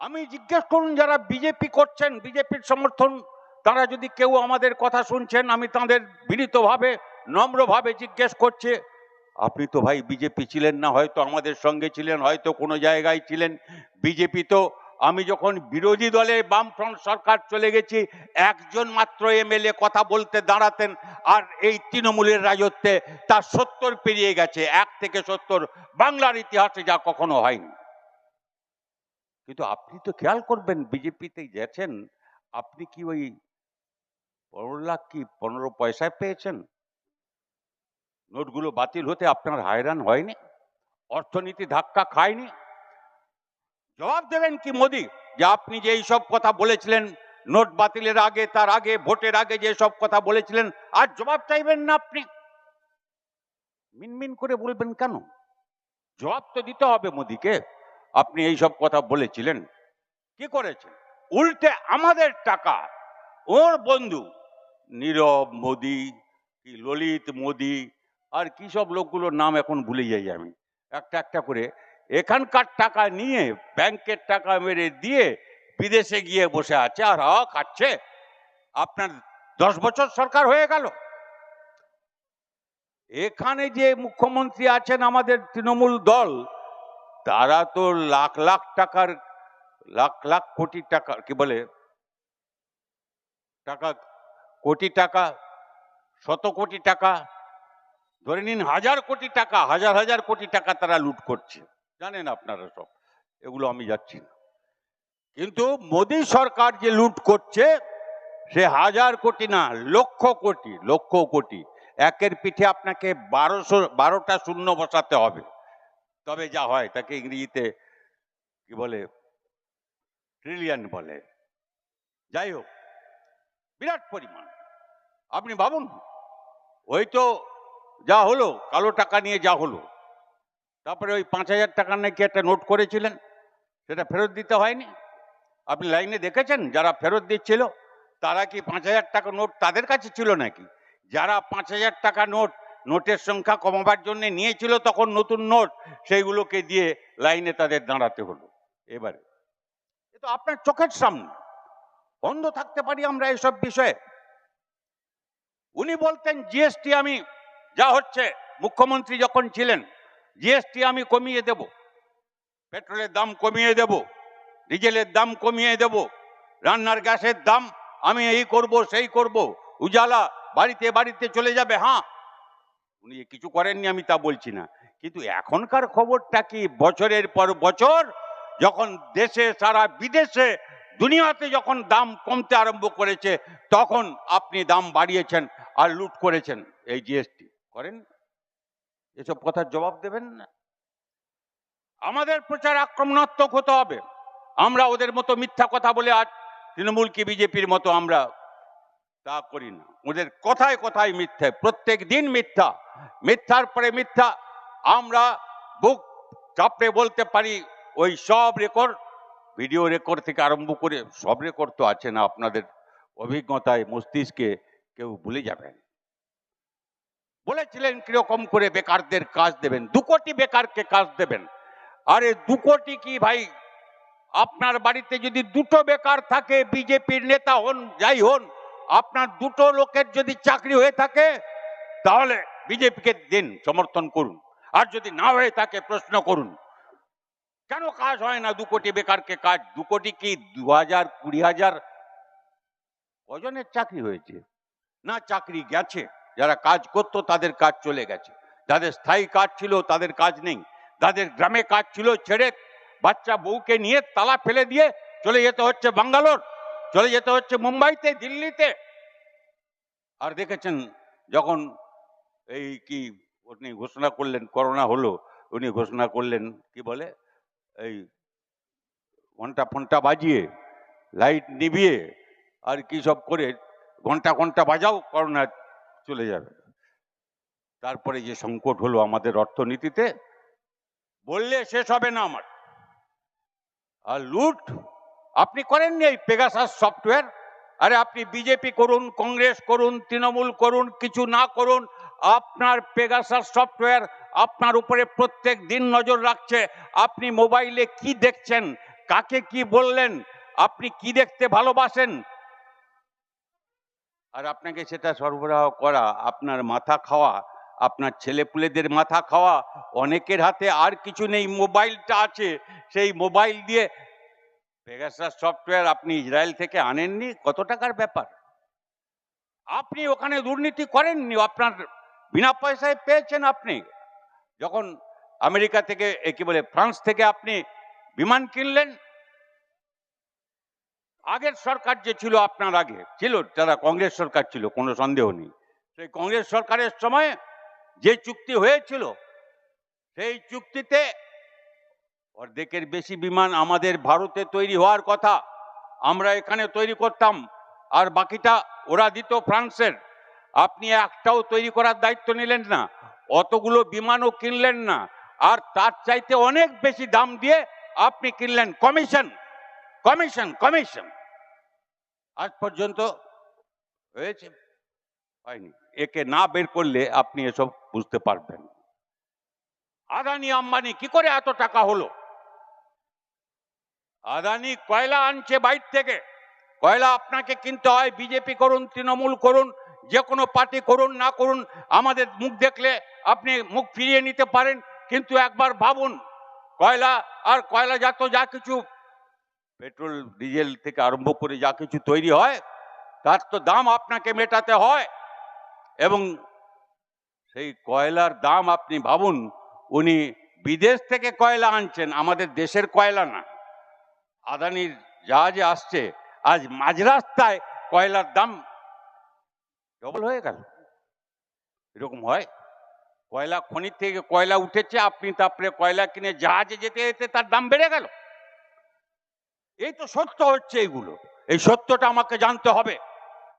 আমি জিজ্ঞেস করুন, যারা বিজেপি করছেন, বিজেপির সমর্থন, তারা যদি কেউ আমাদের কথা শুনছেন, আমি তাদের বিনীতভাবে, নম্রভাবে জিজ্ঞেস করছে, আপনি তো ভাই বিজেপি ছিলেন না, হয়তো আমাদের সঙ্গে ছিলেন, হয়তো কোনো জায়গায় ছিলেন। বিজেপি তো, আমি যখন বিরোধী দলে বামফ্রন্ট সরকার চলে গেছি, একজন মাত্র এমএলএ কথা বলতে দাঁড়াতেন, আর এই তৃণমূলের রাজত্বে তার সত্তর পেরিয়ে গেছে, এক থেকে সত্তর। বাংলার ইতিহাসে যা কখনো হয়নি। কিন্তু আপনি তো খেয়াল করবেন বিজেপিতে গেছেন, আপনি কি ওই পনেরো লাখ কি পনেরো পয়সায় পেয়েছেন? নোটগুলো বাতিল হতে আপনার হায়রান হয়নি? অর্থনীতি ধাক্কা খায়নি? জবাব দেবেন কি মোদি? যে আপনি যে এইসব কথা বলেছিলেন, নোট বাতিলের আগে, তার আগে, ভোটের আগে যে সব কথা বলেছিলেন, আর জবাব চাইবেন না আপনি। মিনমিন করে বলবেন কেন? জবাব তো দিতে হবে মোদিকে। আপনি এই সব কথা বলেছিলেন। কি করেছেন? উল্টে আমাদের টাকা, ওর বন্ধু নীরব মোদি কি ললিত মোদি, আর কি সব লোকগুলোর নাম এখন ভুলে যাই আমি। একটা একটা করে এখানকার টাকা নিয়ে, ব্যাংকের টাকা মেরে দিয়ে বিদেশে গিয়ে বসে আছে আর হাওয়া খাচ্ছে আপনার দশ বছর সরকার হয়ে গেল। এখানে যে মুখ্যমন্ত্রী আছেন আমাদের তৃণমূল দল তারা তো লাখ লাখ টাকার, লাখ লাখ কোটি টাকা, কি বলে? টাকা, কোটি টাকা, শত কোটি টাকা, ধরে নিন হাজার কোটি টাকা, হাজার হাজার কোটি টাকা তারা লুট করছে। জানেন আপনারা সব, এগুলো আমি যাচ্ছি না। কিন্তু মোদী সরকার যে লুট করছে, সে হাজার কোটি না, লক্ষ কোটি লক্ষ কোটি। একের পিঠে আপনাকে বারোশো, বারোটা শূন্য বসাতে হবে। তবে যা হয় তাকে ইংরেজিতে কি বলে? ট্রিলিয়ন বলে। যাই হোক, বিরাট পরিমাণ। আপনি ভাবুন, ওই তো যা হলো, কালো টাকা নিয়ে যা হলো। তারপরে ওই পাঁচ হাজার টাকা নাকি একটা নোট করেছিলেন, সেটা ফেরত দিতে হয়নি। আপনি লাইনে দেখেছেন, যারা ফেরত দিচ্ছিল, তারা কি পাঁচ হাজার টাকা নোট তাদের কাছে ছিল নাকি? যারা পাঁচ হাজার টাকা নোট নোটের সংখ্যা কমাবার জন্য নিয়েছিল তখন নতুন নোট, সেইগুলোকে দিয়ে লাইনে তাদের দাঁড়াতে হলো। এবারে, এ তো আপনার চোখের সামনে। বন্ধ থাকতে পারি আমরা এসব বিষয়ে। উনি বলতেন, জিএসটি আমি, যা হচ্ছে, মুখ্যমন্ত্রী যখন ছিলেন, জিএসটি আমি কমিয়ে দেব। পেট্রোলের দাম কমিয়ে দেব, ডিজেলের দাম কমিয়ে দেব, রান্নার গ্যাসের দাম আমি এই করব, সেই করব, উজালা বাড়িতে বাড়িতে চলে যাবে হ্যাঁ উনি কিছু করেননি, আমি তা বলছি না। কিন্তু এখনকার খবরটা কি? বছরের পর বছর যখন দেশে, সারা বিদেশে, দুনিয়াতে যখন দাম কমতে আরম্ভ করেছে, তখন আপনি দাম বাড়িয়েছেন আর লুট করেছেন এই জিএসটি। করেন? এসব কথার জবাব দেবেন না। আমাদের প্রচার আক্রমণাত্মক হতে হবে। আমরা ওদের মতো মিথ্যা কথা বলে আজ তৃণমূল কি বিজেপির মতো আমরা তা করি না। ওদের কথায় কথায় মিথ্যে, প্রত্যেক দিন মিথ্যা। মিথ্যার পরে মিথ্যা। আমরা বুক চাপড়ে বলতে পারি, ওই সব রেকর্ড ভিডিও রেকর্ড থেকে আরম্ভ করে সব রেকর্ড তো আছে না, আপনাদের অভিজ্ঞতায় মস্তিষ্কে কেউ ভুলে যাবেন। বলেছিলেন কীরকম করে বেকারদের কাজ দেবেন, দু কোটি বেকারকে কাজ দেবেন। আরে দু কোটি কি ভাই? আপনার বাড়িতে যদি দুটো বেকার থাকে, বিজেপির নেতা হন, যাই হন আপনার দুটো লোকের যদি চাকরি হয়ে থাকে, তাহলে বিজেপিকে দিন সমর্থন করুন। আর যদি না হয়ে থাকে, প্রশ্ন করুন। কেন কাজ হয় না দু কোটি বেকারকে কাজ? দু কোটি কি দু হাজার, কুড়ি হাজার? কজনের চাকরি হয়েছে? না, চাকরি গেছে। যারা কাজ করতো, তাদের কাজ চলে গেছে। যাদের স্থায়ী কাজ ছিল, তাদের কাজ নেই। যাদের গ্রামে কাজ ছিল, ছেড়ে বাচ্চা বউকে নিয়ে তালা ফেলে দিয়ে চলে যেতে হচ্ছে বাঙ্গালোর। চলে যেতে হচ্ছে মুম্বাইতে, দিল্লিতে। আর দেখেছেন, যখন এই কি উনি ঘোষণা করলেন, করোনা হলো, উনি ঘোষণা করলেন, কি বলে? এই ঘণ্টা ফন্টা বাজিয়ে, লাইট নিভিয়ে, আর কি সব করে ঘণ্টা ঘণ্টা বাজাও, করোনা চলে যাবে। তারপরে যে সংকট হলো আমাদের অর্থনীতিতে, বললে শেষ হবে না আমার। আর লুট আপনি করেননি এই পেগাসাস সফটওয়্যার আরে আপনি বিজেপি করুন, কংগ্রেস করুন, তৃণমূল করুন, কিছু না করুন, আপনার পেগাসাস সফটওয়্যার আপনার উপরে প্রত্যেক দিন নজর রাখছে। আপনি মোবাইলে কি দেখছেন? কাকে কি বললেন? আপনি কি দেখতে ভালোবাসেন? আর আপনাকে সেটা সরবরাহ করা, আপনার মাথা খাওয়া, আপনার ছেলেপুলেদের মাথা খাওয়া, অনেকের হাতে আর কিছু নেই, মোবাইলটা আছে। সেই মোবাইল দিয়ে পেগাসাস সফটওয়্যার আপনি ইসরায়েল থেকে আনেননি? কত টাকার ব্যাপার? আপনি ওখানে দুর্নীতি করেননি, আপনার বিনা পয়সায় পেয়েছেন আপনি। যখন আমেরিকা থেকে কি বলে, ফ্রান্স থেকে আপনি বিমান কিনলেন, আগের সরকার যে ছিল আপনার আগে, ছিল, যারা কংগ্রেস সরকার ছিল, কোনো সন্দেহ নেই। সেই কংগ্রেস সরকারের সময় যে চুক্তি হয়েছিল, সেই চুক্তিতে অর্ধেকের বেশি বিমান আমাদের ভারতে তৈরি হওয়ার কথা আমরা এখানে তৈরি করতাম, আর বাকিটা ওরা দিত ফ্রান্সের। আপনি একটাও তৈরি করার দায়িত্ব নিলেন না, অতগুলো বিমানও কিনলেন না, আর তার চাইতে অনেক বেশি দাম দিয়ে আপনি কিনলেন। Commission commission commission. আজ পর্যন্ত হয়েছে, হয়নি। একে না বের করলে আপনি এসব বুঝতে পারবেন। আদানি আম্বানি কি করে এত টাকা হলো? আদানি কয়লা আনছে বাইর থেকে। কয়লা আপনাকে কিনতে হয় বিজেপি করুন, তৃণমূল করুন যে কোনো পার্টি করুন, না করুন, আমাদের মুখ দেখলে আপনি মুখ ফিরিয়ে নিতে পারেন, কিন্তু একবার ভাবুন, কয়লা আর কয়লা জাত যা কিছু, পেট্রোল, ডিজেল থেকে আরম্ভ করে যা কিছু তৈরি হয়, তার তো দাম আপনাকে মেটাতে হয়। এবং সেই কয়লার দাম আপনি ভাবুন, উনি বিদেশ থেকে কয়লা আনছেন, আমাদের দেশের কয়লা না। আদানির জাহাজে আসছে, আজ মাঝ রাস্তায় কয়লার দাম ডবল হয়ে গেল। এরকম হয়। কয়লা খনির থেকে কয়লা উঠেছে, আপনি তারপরে কয়লা কিনে জাহাজে যেতে যেতে তার দাম বেড়ে গেল। এই তো সত্য হচ্ছে এইগুলো এই সত্যটা আমাকে জানতে হবে।